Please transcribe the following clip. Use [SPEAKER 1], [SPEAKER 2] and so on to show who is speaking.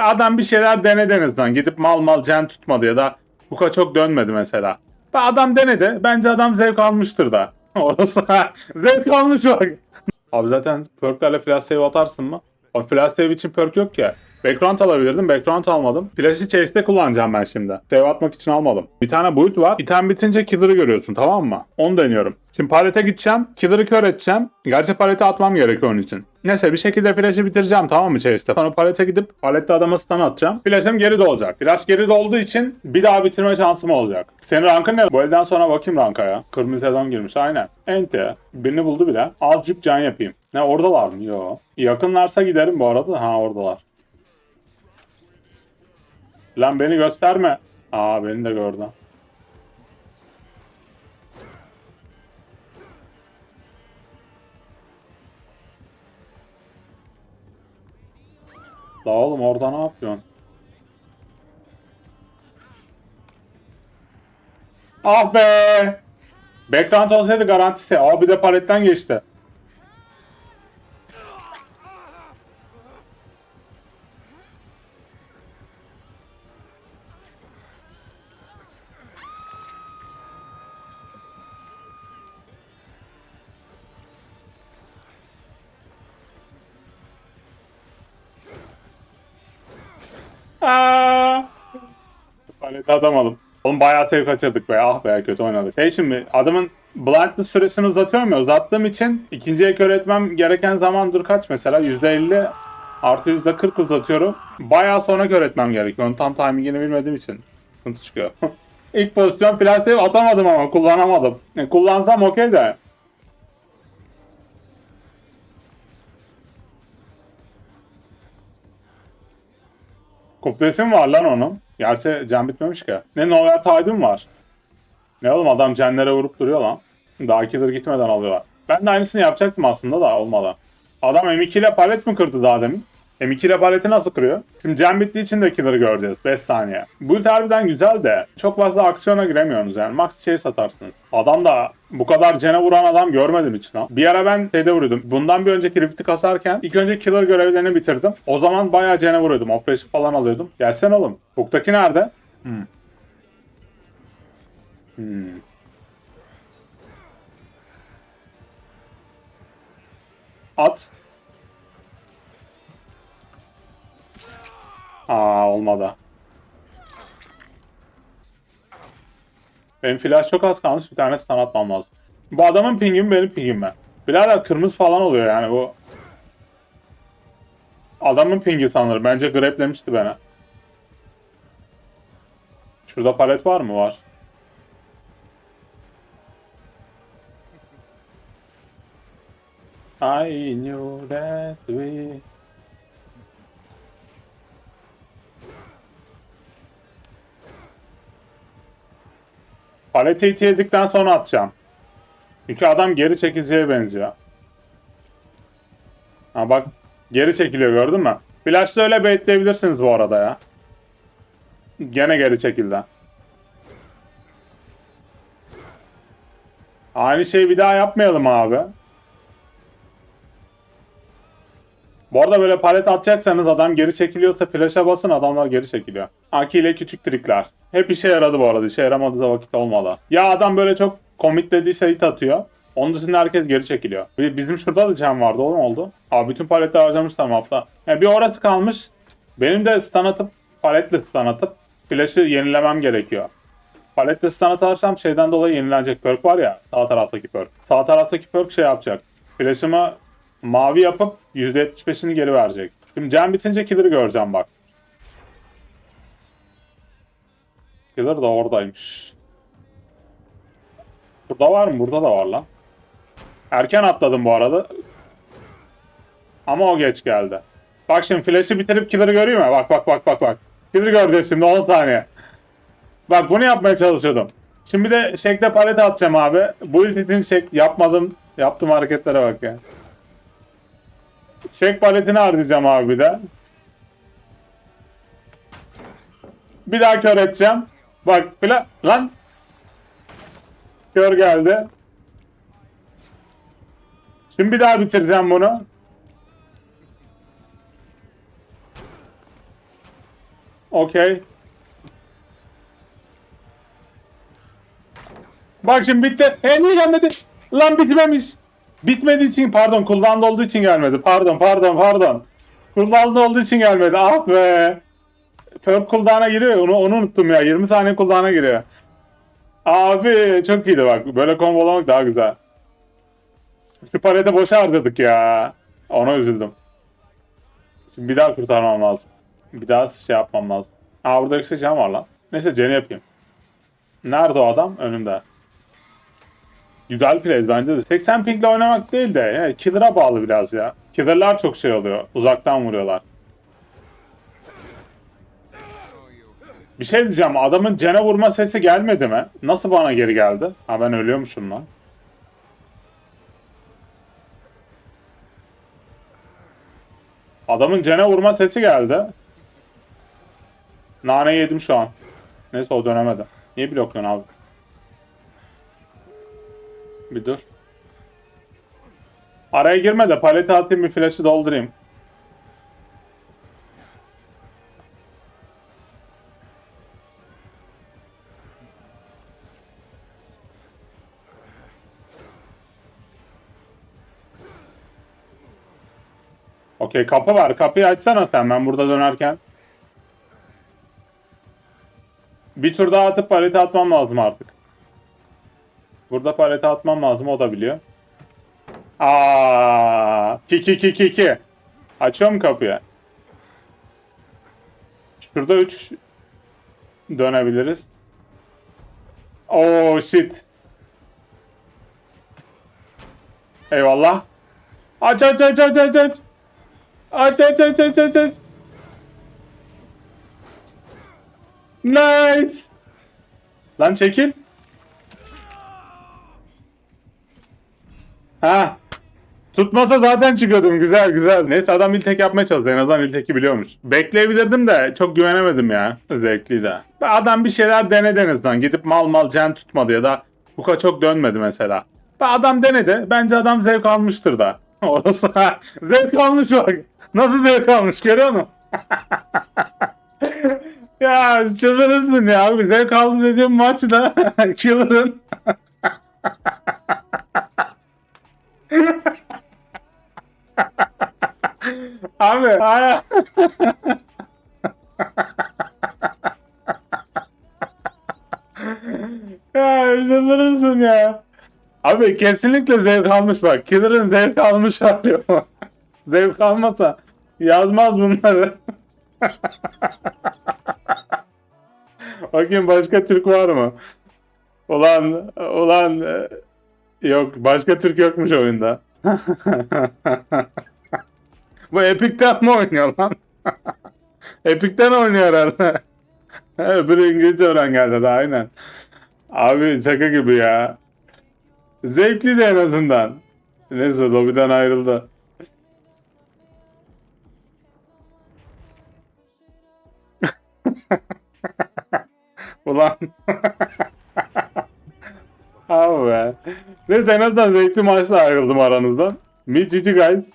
[SPEAKER 1] Adam bir şeyler denedi en azından. Gidip mal mal can tutmadı ya da bu kadar çok dönmedi mesela. Adam denedi. Bence adam zevk almıştır da. Orası zevk almış bak. Abi zaten perklerle flash save atarsın mı? O flash save için perk yok ya. Background alabilirdim. Background almadım. Flash'ı chase'de kullanacağım ben şimdi. Save atmak için almadım. Bir tane build var. İtem bitince killer'ı görüyorsun tamam mı? Onu deniyorum. Şimdi palete gideceğim. Killer'ı kör edeceğim. Gerçi palete atmam gerekiyor onun için. Neyse bir şekilde flash'ı bitireceğim tamam mı chase'de? Sonra palete gidip palette adama stun atacağım. Flash'ım geri dolacak. Flash geri dolduğu için bir daha bitirme şansım olacak. Senin rankın ne? Bu elden sonra bakayım ranka ya. Kırmızı sezon girmiş aynen. Ente. Birini buldu bile. Azıcık can yapayım. Ne oradalar mı? Yo. Yakınlarsa giderim bu arada. Ha oradalar. Lan beni gösterme. Aa beni de gördü. La oğlum orada ne yapıyorsun? Ah be! Background olsaydı garantisi. Aa bir de paletten geçti. Aa! Paleti atamadım. Oğlum bayağı sev kaçırdık be. Ah be kötü oynadık. Şey şimdi adamın blindness süresini uzatıyorum ya. Uzattığım için ikinciye kör etmem gereken zaman dur kaç mesela? %50 artı %40 uzatıyorum. Bayağı sonra kör etmem gerekiyor. Onun tam timingini bilmediğim için sıkıntı çıkıyor. İlk pozisyon save atamadım ama kullanamadım. E, kullansam okey de. Kuplesim var lan onun. Gerçi can bitmemiş ki. Ne Nowhere Tide'ım var. Ne oğlum adam cenlere vurup duruyor lan. Daha killer gitmeden alıyorlar. Ben de aynısını yapacaktım aslında da olmadı. Adam M2 ile palet mi kırdı daha demin? M2 ile nasıl kırıyor? Şimdi can bittiği için de killer'ı göreceğiz 5 saniye. Build harbiden güzel de çok fazla aksiyona giremiyorsunuz yani. Max chase satarsınız. Adam da bu kadar cene vuran adam görmedim hiç lan. Bir ara ben şeyde vuruyordum. Bundan bir önceki Rift'i kasarken ilk önce killer görevlerini bitirdim. O zaman bayağı cene vuruyordum. Operation falan alıyordum. Gelsene oğlum. Hook'taki nerede? Hmm. Hmm. At. Aa olmadı. Benim flash çok az kalmış. Bir tane stun atmam lazım. Bu adamın pingi mi benim pingim mi? Birader kırmızı falan oluyor yani bu. Adamın pingi sanırım. Bence greplemişti beni. Şurada palet var mı? Var. I knew that we... Paleti yedikten sonra atacağım. Çünkü adam geri çekileceğe benziyor. Ha bak geri çekiliyor gördün mü? Flash'la öyle baitleyebilirsiniz bu arada ya. Gene geri çekildi. Aynı şeyi bir daha yapmayalım abi. Bu arada böyle palet atacaksanız adam geri çekiliyorsa flash'a basın adamlar geri çekiliyor. Aki ile küçük trikler. Hep işe yaradı bu arada. İşe yaramadığı da vakit olmadı. Ya adam böyle çok commitlediyse hit atıyor. Onun dışında herkes geri çekiliyor. Bizim şurada da cam vardı. O ne oldu? Abi bütün paleti harcamışlar mapta. Yani bir orası kalmış. Benim de stun atıp paletle stun atıp flash'ı yenilemem gerekiyor. Palette stun atarsam şeyden dolayı yenilenecek perk var ya sağ taraftaki perk. Sağ taraftaki perk şey yapacak. Flash'ımı mavi yapıp %75'ini geri verecek. Şimdi can bitince killer'ı göreceğim bak. Killer da oradaymış. Burada var mı? Burada da var lan. Erken atladım bu arada. Ama o geç geldi. Bak şimdi flash'ı bitirip killer'ı göreyim mi? Bak bak bak bak bak. Killer göreceğiz şimdi 10 saniye. Bak bunu yapmaya çalışıyordum. Şimdi de şekle palete atacağım abi. Bu için şek yapmadım. Yaptım hareketlere bak ya. Şek paletini harcayacağım abi bir de. Bir daha kör edeceğim. Bak fla lan. Kör geldi. Şimdi bir daha bitireceğim bunu. Okey. Bak şimdi bitti. He niye gelmedi? Lan bitmemiş. Bitmediği için pardon kullandı olduğu için gelmedi. Pardon pardon pardon. Kullandı olduğu için gelmedi. Ah be. Perk cooldown'a giriyor onu, onu unuttum ya. 20 saniye cooldown'a giriyor. Abi çok iyiydi bak. Böyle kombolamak daha güzel. Şu palete boşa harcadık ya. Ona üzüldüm. Şimdi bir daha kurtarmam lazım. Bir daha şey yapmam lazım. Aa burada yüksek can var lan. Neyse canı yapayım. Nerede o adam? Önümde. Güzel plays bence de. 80 pingle oynamak değil de yani killer'a bağlı biraz ya. Killer'lar çok şey oluyor. Uzaktan vuruyorlar. Bir şey diyeceğim. Adamın cene vurma sesi gelmedi mi? Nasıl bana geri geldi? Ha ben ölüyormuşum lan. Adamın cene vurma sesi geldi. Nane yedim şu an. Neyse o dönemedi. Niye blokluyorsun abi? Bir dur. Araya girme de paleti atayım bir flash'ı doldurayım. Okey kapı var. Kapıyı açsana sen ben burada dönerken. Bir tur daha atıp paleti atmam lazım artık. Burada paleti atmam lazım o da biliyor. Aa, ki ki ki ki ki. Açıyorum kapıyı. Şurada 3 dönebiliriz. Oh shit. Eyvallah. Aç aç aç aç aç aç. Aç aç aç aç aç aç. Nice. Lan çekil. Ha. Tutmasa zaten çıkıyordum. Güzel güzel. Neyse adam iltek yapmaya çalışıyor. En azından ilteki biliyormuş. Bekleyebilirdim de çok güvenemedim ya. Zevkliydi. Adam bir şeyler denedi en azından. Gidip mal mal can tutmadı ya da Kuka çok dönmedi mesela. Adam denedi. Bence adam zevk almıştır da. Orası zevk almış bak. Nasıl zevk almış görüyor musun? ya çıldırırsın ya abi. Zevk aldım dediğim maçla Killer'ın Abi aya. ya üzülürsün ya. Abi kesinlikle zevk almış bak. Killer'ın zevk almış hali zevk almasa yazmaz bunları. Bakayım başka Türk var mı? Ulan, ulan e, yok başka Türk yokmuş oyunda. Bu Epic'ten mi oynuyor lan? Epic'ten oynuyor herhalde. Öbürü İngilizce öğren geldi de aynen. Abi şaka gibi ya. Zevkli de en azından. Neyse lobiden ayrıldı. Ulan. Abi be. Neyse en azından zevkli maçla ayrıldım aranızdan. Me GG guys.